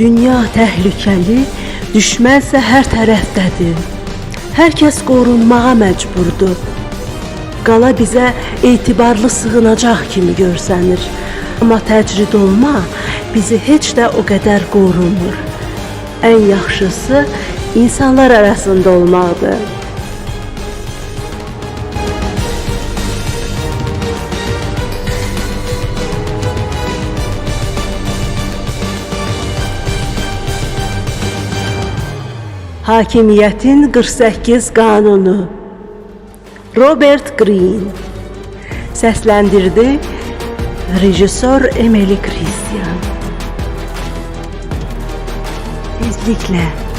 Dünya təhlükəli, düşmənsə hər tərəfdədir. Hər kəs qorunmağa məcburdur. Qala bizə etibarlı sığınacaq kimi görsənir. Amma təcrid olma bizi heç də o qədər qorumur. Ən yaxşısı insanlar arasında olmaqdır. Hakimiyyətin 48 qanunu. Robert Greene. Səsləndirdi rejissor Emily Christian. Tezliklə